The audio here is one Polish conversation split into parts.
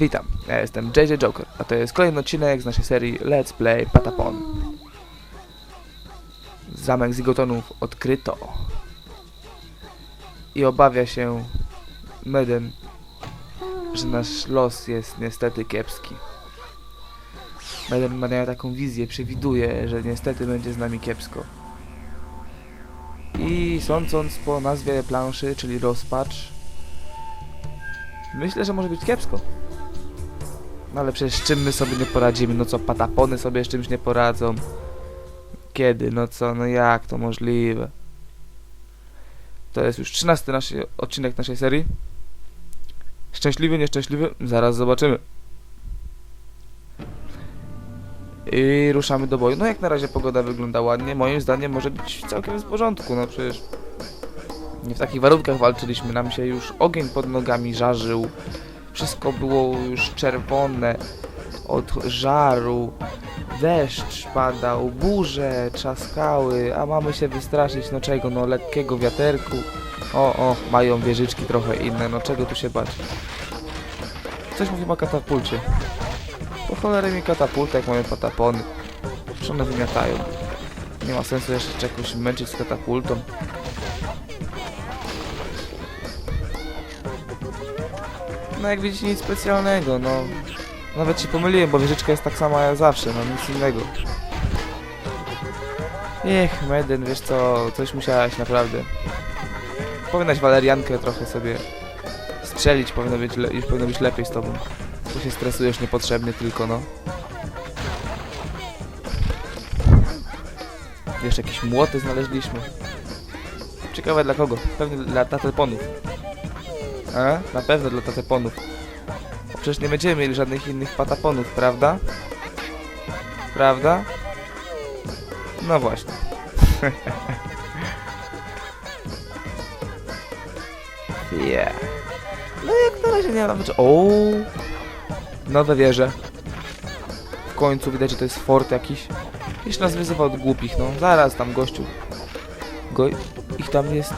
Witam, ja jestem JJ Joker, a to jest kolejny odcinek z naszej serii Let's Play Patapon. Zamek Zigotonów odkryto. I obawia się Meden, że nasz los jest niestety kiepski. Meden ma taką wizję, przewiduje, że niestety będzie z nami kiepsko. I sądząc po nazwie planszy, czyli rozpacz, myślę, że może być kiepsko. No ale przecież czym my sobie nie poradzimy? No co, patapony sobie z czymś nie poradzą? Kiedy? No co? No jak to możliwe? To jest już 13 nasz, odcinek naszej serii. Szczęśliwy, nieszczęśliwy? Zaraz zobaczymy. I ruszamy do boju. No jak na razie pogoda wygląda ładnie. Moim zdaniem może być całkiem w porządku. No przecież nie w takich warunkach walczyliśmy. Nam się już ogień pod nogami żarzył. Wszystko było już czerwone od żaru. Deszcz padał, burze trzaskały, a mamy się wystraszyć, no czego, no lekkiego wiaterku. O, o, mają wieżyczki trochę inne, no czego tu się bać? Coś mówimy o katapulcie. Po cholerę mi katapulta, jak mamy patapony. Czy one wymiatają? Nie ma sensu jeszcze czegoś męczyć z katapultą. No jak widzicie nic specjalnego, no. Nawet się pomyliłem, bo wieżyczka jest tak sama jak zawsze, no nic innego. Ech, Meden, wiesz co, coś musiałaś naprawdę. Powinnaś waleriankę trochę sobie strzelić, powinno być, już powinno być lepiej z tobą. Tu się stresujesz niepotrzebnie tylko, no. Jeszcze jakieś młoty znaleźliśmy. Ciekawe dla kogo? Pewnie dla tateponów. A? Na pewno dla tateponów. Przecież nie będziemy mieli żadnych innych pataponów, prawda? Prawda? No właśnie. yeah. No jak na razie nie rzeczy. O, Nowe wieże. W końcu widać, że to jest fort jakiś. Już nas wyzywa od głupich, no. Zaraz tam gościu. Go... Ich tam jest...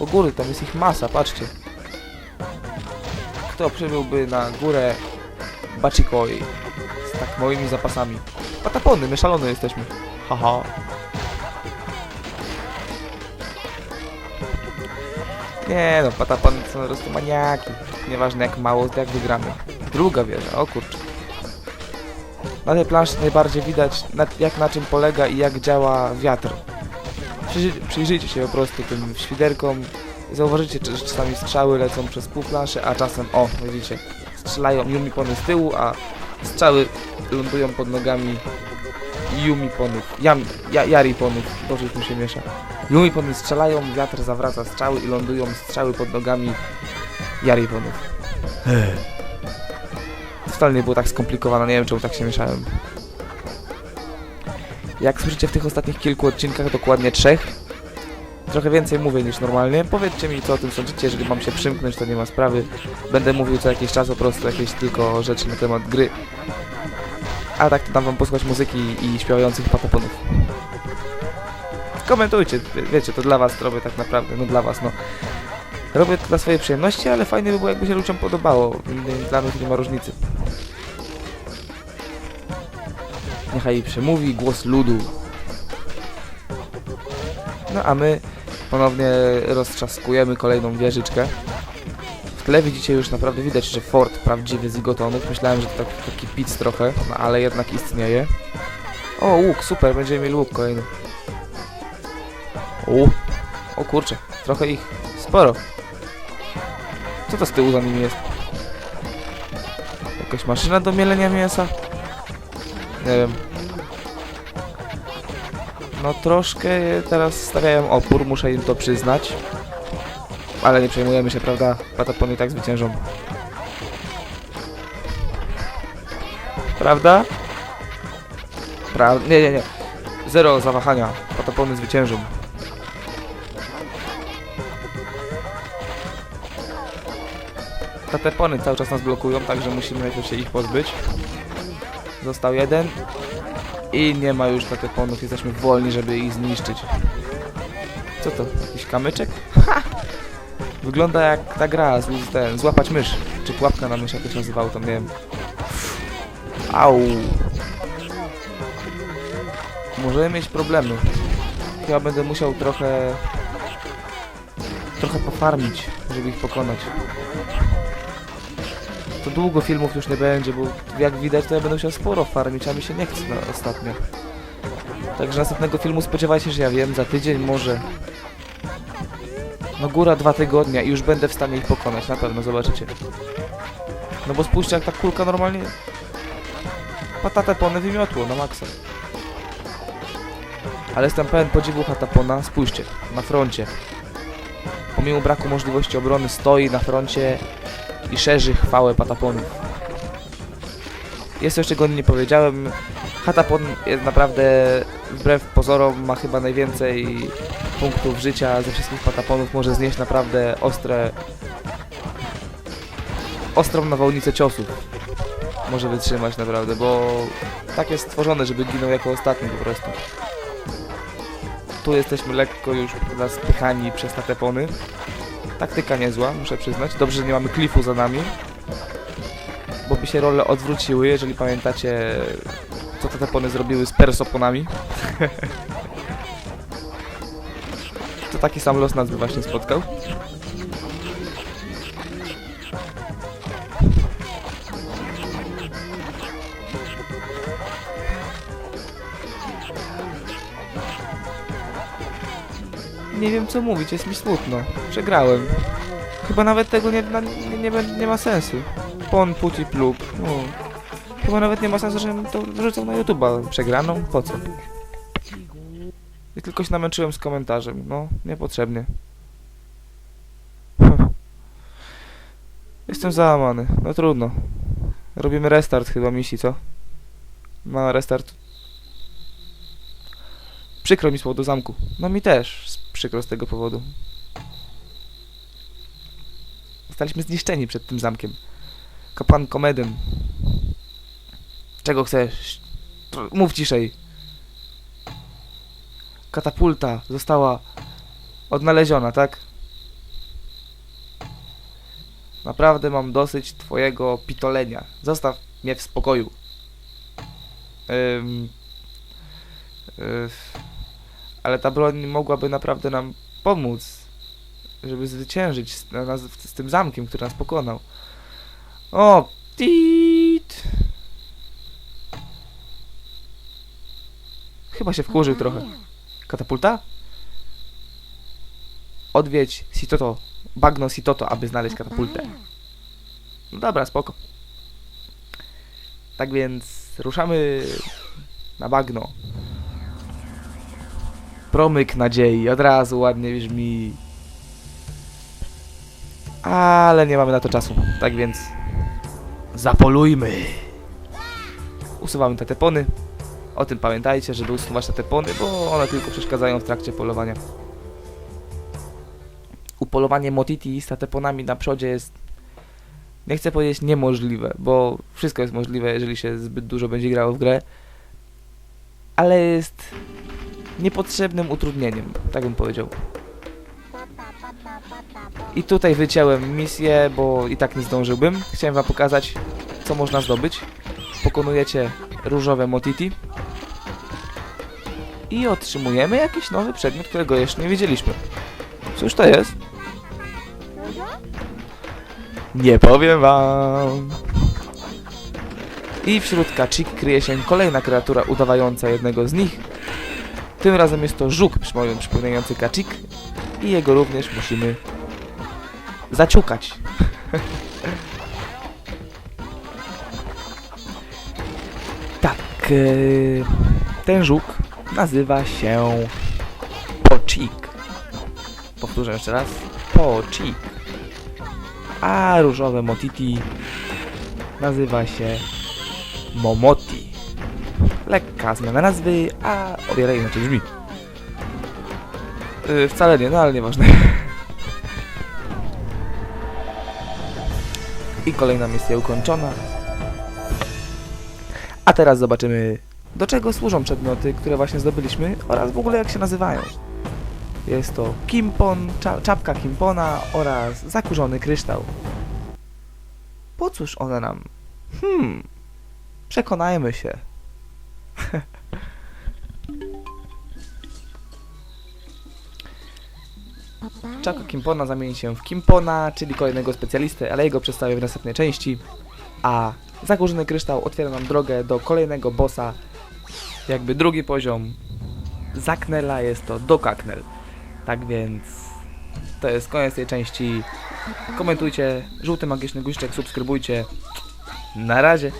O góry, tam jest ich masa, patrzcie. Kto przybyłby na górę Bachikoi z tak małymi zapasami? Patapony, my szalone jesteśmy. Haha. Nie no, patapony to są po prostu maniaki. Nieważne jak mało, to jak wygramy. Druga wieża, o kurczę. Na tej planszy najbardziej widać na, jak na czym polega i jak działa wiatr. Przyjrzyj, przyjrzyjcie się po prostu tym świderkom. Zauważycie, że czasami strzały lecą przez pół planszy, a czasem, o, widzicie, strzelają Yumipony z tyłu, a strzały lądują pod nogami Yumiponów, Jam, ja, Yariponów, dobrze już mi się miesza. Yumipony strzelają, wiatr zawraca strzały i lądują strzały pod nogami Yariponów. Wcale nie było tak skomplikowane, nie wiem czemu tak się mieszałem. Jak słyszycie w tych ostatnich kilku odcinkach, dokładnie trzech, trochę więcej mówię niż normalnie. Powiedzcie mi, co o tym sądzicie, jeżeli mam się przymknąć, to nie ma sprawy. Będę mówił co jakiś czas po prostu jakieś tylko rzeczy na temat gry. A tak to dam wam posłuchać muzyki i śpiewających pataponów. Komentujcie, wie- wiecie, to dla was robię tak naprawdę, no dla was, no. Robię to dla swojej przyjemności, ale fajnie by było, jakby się ludziom podobało. Dla mnie to nie ma różnicy. Niechaj przemówi głos ludu. No a my ponownie roztrzaskujemy kolejną wieżyczkę. W tle widzicie już naprawdę widać, że fort prawdziwy z Igotonów. Myślałem, że to tak, taki pic trochę, no ale jednak istnieje. O, łuk, super, będziemy mieli łuk kolejny. O, o kurczę, trochę ich sporo. Co to z tyłu za nimi jest? Jakaś maszyna do mielenia mięsa? Nie wiem. No troszkę teraz stawiają opór, muszę im to przyznać. Ale nie przejmujemy się, prawda? Patapony i tak zwyciężą. Prawda? Prawda? Nie, nie, nie. Zero zawahania. Patapony zwyciężą. Patapony cały czas nas blokują, także musimy się ich pozbyć. Został jeden. I nie ma już tateponów, jesteśmy wolni, żeby ich zniszczyć. Co to? Jakiś kamyczek? Ha! Wygląda jak ta gra, z, ten, złapać mysz. czy pułapka na mysz, jak to się nazywało, tam nie wiem. Au. Możemy mieć problemy. Chyba będę musiał trochę... Trochę pofarmić, żeby ich pokonać. To długo filmów już nie będzie, bo jak widać to ja będę musiał sporo farmić, a mi się nie chce na ostatnio. Także następnego filmu spodziewajcie się, ja wiem, za tydzień może. No góra dwa tygodnia i już będę w stanie ich pokonać, na pewno, zobaczycie. No bo spójrzcie jak ta kulka normalnie... Patatę pony wymiotło na maksa. Ale jestem pełen podziwu Hatapona, spójrzcie, na froncie. Pomimo braku możliwości obrony stoi na froncie i szerzy chwałę Pataponów. Jest coś, czego nie powiedziałem. Hatapon jest naprawdę, wbrew pozorom, ma chyba najwięcej punktów życia ze wszystkich Pataponów. Może znieść naprawdę ostre... ostrą nawałnicę ciosów. Może wytrzymać naprawdę, bo tak jest stworzone, żeby ginął jako ostatni po prostu. Tu jesteśmy lekko już spychani przez Hatapony. Taktyka niezła, muszę przyznać. Dobrze, że nie mamy klifu za nami. Bo by się role odwróciły, jeżeli pamiętacie, co te tepony zrobiły z persoponami. to taki sam los nas by właśnie spotkał. Nie wiem co mówić, jest mi smutno. Przegrałem. Chyba nawet tego nie, nie, nie, nie ma sensu. Pon, puti, plub. No. Chyba nawet nie ma sensu, żebym to wrzucał na YouTube'a. Przegraną? Po co? I tylko się namęczyłem z komentarzem. No, niepotrzebnie. Jestem załamany. No trudno. Robimy restart chyba misji, co? No, restart. Przykro mi z powodu zamku. No mi też przykro z tego powodu. Zostaliśmy zniszczeni przed tym zamkiem. Kapłan Komedem. Czego chcesz? Mów ciszej. Katapulta została odnaleziona, tak? Naprawdę mam dosyć twojego pitolenia. Zostaw mnie w spokoju. Ym, y, ale ta broń mogłaby naprawdę nam pomóc, żeby zwyciężyć z, nas, z tym zamkiem, który nas pokonał. O, tit! Chyba się wkurzył trochę. Katapulta? Odwiedź Sitoto, bagno Sitoto, aby znaleźć katapultę. No dobra, spoko. Tak więc ruszamy na bagno. Promyk nadziei, od razu ładnie brzmi. Ale nie mamy na to czasu, tak więc zapolujmy. Usuwamy te tepony. O tym pamiętajcie, żeby usuwać te tepony, bo one tylko przeszkadzają w trakcie polowania. Upolowanie Motiti z tateponami na przodzie jest, nie chcę powiedzieć niemożliwe, bo wszystko jest możliwe, jeżeli się zbyt dużo będzie grało w grę, ale jest niepotrzebnym utrudnieniem, tak bym powiedział. I tutaj wyciąłem misję, bo i tak nie zdążyłbym. Chciałem wam pokazać, co można zdobyć. Pokonujecie różowe Motiti i otrzymujemy jakiś nowy przedmiot, którego jeszcze nie widzieliśmy. Cóż to jest? Nie powiem wam. I wśród kaczyk kryje się kolejna kreatura udawająca jednego z nich. Tym razem jest to żuk przypominający kaczyk i jego również musimy zaciukać. tak, e, ten żuk nazywa się Pochik. Powtórzę jeszcze raz. Pochik. A różowe Motiti nazywa się Momoti. Lekka zmiana nazwy, a o wiele inaczej brzmi. Yy, wcale nie, no ale nieważne. I kolejna misja ukończona. A teraz zobaczymy, do czego służą przedmioty, które właśnie zdobyliśmy oraz w ogóle jak się nazywają. Jest to Kimpon, cza, czapka Kimpona oraz zakurzony kryształ. Po cóż one nam? Hmm. Przekonajmy się. Czako Kimpona zamieni się w Kimpona, czyli kolejnego specjalisty, ale jego przedstawię w następnej części. A Zagórzyny Kryształ otwiera nam drogę do kolejnego bossa. Jakby drugi poziom Zaknela jest to Dokaknel. Tak więc to jest koniec tej części. Komentujcie, żółty magiczny guźczek, subskrybujcie. Na razie.